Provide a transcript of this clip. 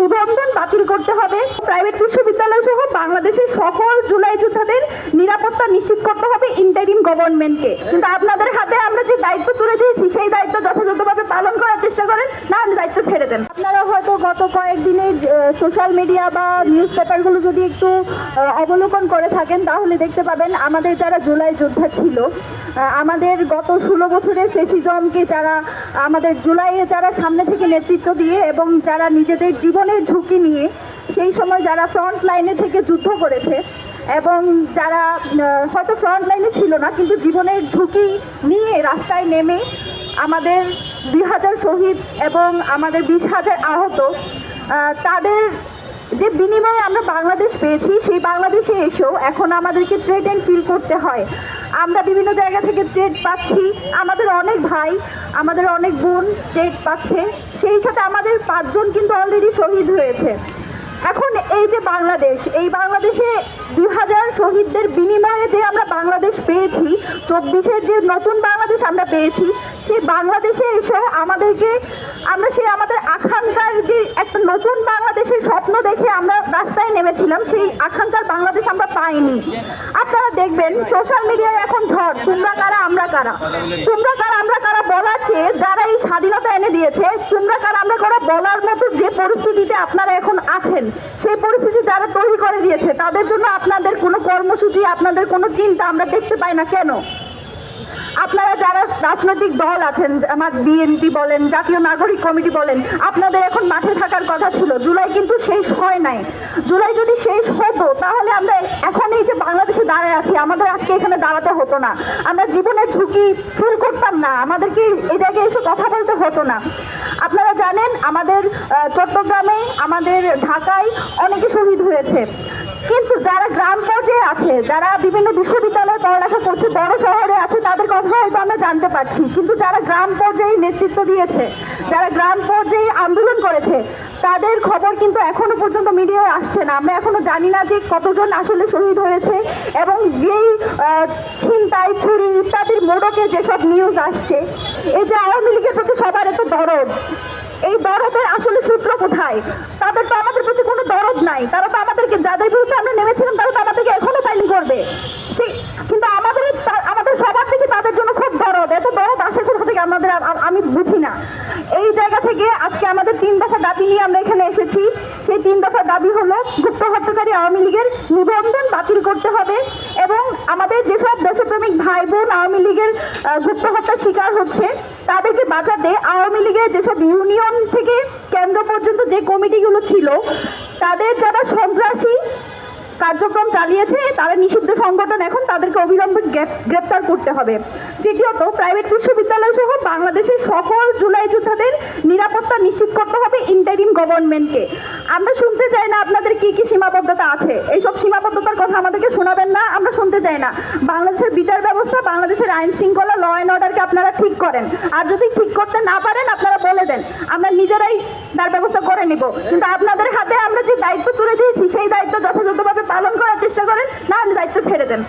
নিবন্ধন বাতিল করতে হবে। প্রাইভেট বিশ্ববিদ্যালয় সহ বাংলাদেশের সকল জুলাই যোদ্ধাদের নিরাপত্তা নিশ্চিত করতে হবে ইন্টারিম গভর্নমেন্টকে কিন্তু আপনাদের হাতে আমরা যে দায়িত্ব তুলে দিয়েছি, সেই দায়িত্ব যথাযথভাবে পালন করার চেষ্টা করেন, না হলে দায়িত্ব ছেড়ে দেন। গত কয়েকদিনের সোশ্যাল মিডিয়া বা নিউজ পেপারগুলো যদি একটু অবলোকন করে থাকেন, তাহলে দেখতে পাবেন আমাদের যারা জুলাই যোদ্ধা ছিল আমাদের গত ষোলো বছরের ফেসিজমকে যারা, আমাদের জুলাইয়ে যারা সামনে থেকে নেতৃত্ব দিয়ে এবং যারা নিজেদের জীবনের ঝুঁকি নিয়ে সেই সময় যারা ফ্রন্ট লাইনে থেকে যুদ্ধ করেছে এবং যারা হয়তো ফ্রন্ট লাইনে ছিল না, কিন্তু জীবনের ঝুঁকি নিয়ে রাস্তায় নেমে আমাদের দুই হাজার শহীদ এবং আমাদের বিশ হাজার আহত তাদের যে বিনিময়ে আমরা বাংলাদেশ পেয়েছি, সেই বাংলাদেশে এসেও এখন আমাদেরকে ট্রেড অ্যান্ড ফিল করতে হয়। আমরা বিভিন্ন জায়গা থেকে ট্রেড পাচ্ছি। আমাদের অনেক ভাই, আমাদের অনেক বোন ট্রেড পাচ্ছে। সেই সাথে আমাদের পাঁচজন কিন্তু অলরেডি শহীদ হয়েছে। এখন এই যে বাংলাদেশ, এই বাংলাদেশে দুই হাজার শহীদদের বিনিময়ে যে আমরা বাংলাদেশ পেয়েছি, চব্বিশের যে নতুন বাংলাদেশ আমরা পেয়েছি সেই বাংলাদেশে এসে আমাদেরকে, আমরা সেই আমাদের আকাঙ্ক্ষার যে একটা নতুন বাংলাদেশের স্বপ্ন দেখে আমরা রাস্তায় নেমেছিলাম, সেই আকাঙ্ক্ষার বাংলাদেশ আমরা পাইনি। আপনারা দেখবেন সোশ্যাল মিডিয়ায় এখন ঝড়, তোমরা কারা, আমরা কারা? তোমরা কারা, আমরা কারা বলার চেয়ে যারা এই স্বাধীনতা এনে দিয়েছে, তোমরা কারা, আমরা কারা বলার মতো যে পরিস্থিতিতে আপনারা এখন আছেন, সেই পরিস্থিতি যারা তৈরি করে দিয়েছে, তাদের জন্য আপনাদের কোনো কর্মসূচি, আপনাদের কোনো চিন্তা আমরা দেখতে পাই না। কেন? আপনারা যারা রাজনৈতিক দল আছেন আমার বিএনপি বলেন, জাতীয় নাগরিক কমিটি বলেন, আপনাদের এখন মাঠে থাকার কথা ছিল। জুলাই কিন্তু শেষ হয় নাই। জুলাই যদি শেষ হতো, তাহলে আমরা এখন এই যে বাংলাদেশে দাঁড়ায় আছি, আমাদের আজকে এখানে দাঁড়াতে হতো না। আমরা জীবনের ঝুঁকি ফিল করতাম না। আমাদেরকে এই জায়গায় এসে কথা বলতে হতো না? আপনারা জানেন, আমাদের চট্টগ্রামে, আমাদের ঢাকায় অনেকে শহীদ হয়েছে। কিন্তু যারা গ্রাম পর্যায়ে আছে, যারা বিভিন্ন বিশ্ববিদ্যালয়ে পড়ালেখা করছে, বড় শহরে আছে, তাদের কথা হয়তো আমরা জানতে পারছি। কিন্তু যারা গ্রাম পর্যায়ে নেতৃত্ব দিয়েছে, যারা গ্রাম পর্যায়ে আন্দোলন করেছে, তাদের খবর কিন্তু এখনও পর্যন্ত মিডিয়ায় আসছে না। আমরা এখনও জানি না যে কতজন আসলে শহীদ হয়েছে এবং যেই ছিনতাই ছুরি ইত্যাদির মোড়কে যেসব নিউজ আসছে, এই যে আওয়ামী লীগের প্রতি সবার এত দরদ এই দরদের আসলে সূত্র কোথায়? তাদের তো আমাদের প্রতি কোনো দরদ নাই। তারা তো আমাদেরকে যাদের বিরুদ্ধে আমরা নেমেছিলাম, তারা তো আমাদেরকে এখনও ফাইলিং করবে। সেই কিন্তু আমাদের আমাদের সবার থেকে তাদের জন্য খুব দরদ। এত দরদ আসে কোথা থেকে? আমাদের আমি বুঝি না। থেকে আজকে আমাদের তিন দফা দাবি নিয়ে আমরা এখানে এসেছি। সেই তিন দফা দাবি হলো গুপ্ত হত্যাকারী আওয়ামী লীগের নিবন্ধন বাতিল করতে হবে এবং আমাদের যেসব দেশপ্রেমিক ভাই বোন আওয়ামী লীগের গুপ্ত হত্যার শিকার হচ্ছে, তাদেরকে বাঁচাতে আওয়ামী লীগের যেসব ইউনিয়ন থেকে কেন্দ্র পর্যন্ত যে কমিটিগুলো ছিল, তাদের যারা সন্ত্রাসী কার্যক্রম চালিয়েছে, তারা নিষিদ্ধ সংগঠন এখন তাদেরকে অবিলম্বে গ্রেপ্তার করতে হবে। তৃতীয়ত প্রাইভেট বিশ্ববিদ্যালয় সহ বাংলাদেশের সকল জুলাই যোদ্ধাদের নিরাপত্তা নিশ্চিত করতে হবে ইন্টারিম গভর্নমেন্টকে আমরা শুনতে চাই না আপনাদের কি কি সীমাবদ্ধতা আছে। এইসব সীমাবদ্ধতার কথা আমাদেরকে শোনাবেন না, আমরা শুনতে চাই না। বাংলাদেশের বিচার ব্যবস্থা, বাংলাদেশের আইন শৃঙ্খলা ল অ্যান্ড অর্ডারকে আপনারা ঠিক করেন। আর যদি ঠিক করতে না পারেন, আপনারা বলে দেন। আমরা নিজেরাই তার ব্যবস্থা করে নিব। কিন্তু আপনাদের হাতে আমরা যে দায়িত্ব তুলে দিয়েছি, সেই দায়িত্ব যথাযথভাবে পালন করার চেষ্টা করেন, না হলে দায়িত্ব ছেড়ে দেন।